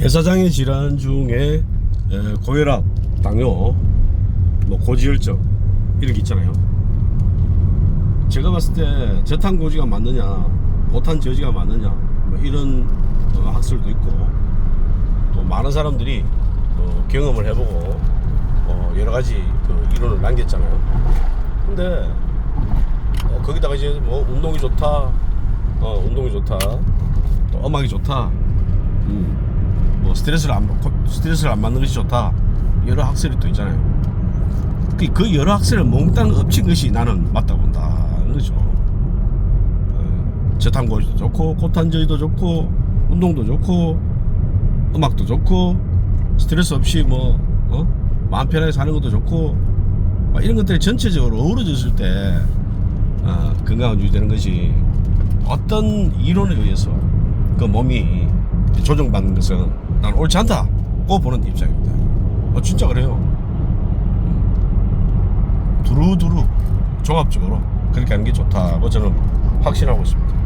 대사장의 질환 중에 에, 고혈압, 당뇨, 뭐 고지혈증 이런 게 있잖아요. 제가 봤을 때 저탄 고지가 맞느냐, 고탄 저지가 맞느냐 뭐 이런 어, 학설도 있고 또 많은 사람들이 어, 경험을 해보고 어, 여러 가지 그 이론을 남겼잖아요. 근데 어, 거기다가 이제 뭐 운동이 좋다, 어, 운동이 좋다, 또 음악이 좋다, 음, 뭐 스트레스를 안 받고 스트레스를 안 받는 것이 좋다 여러 학설이 또 있잖아요. 그, 그 여러 학설을 몽땅 엎친 것이 나는 맞다고 본다는 거죠. 어, 저탄고지도 좋고 고탄저지도 좋고 운동도 좋고 음악도 좋고 스트레스 없이 뭐 어? 마음 편하게 사는 것도 좋고 막 이런 것들이 전체적으로 어우러졌을 때 어, 건강을 유지되는 것이 어떤 이론에 의해서 그 몸이 조정받는 것은 난 옳지 않다고 보는 입장입니다. 어, 진짜 그래요. 음. 두루두루 종합적으로 그렇게 하는 게 좋다고 저는 확신하고 있습니다.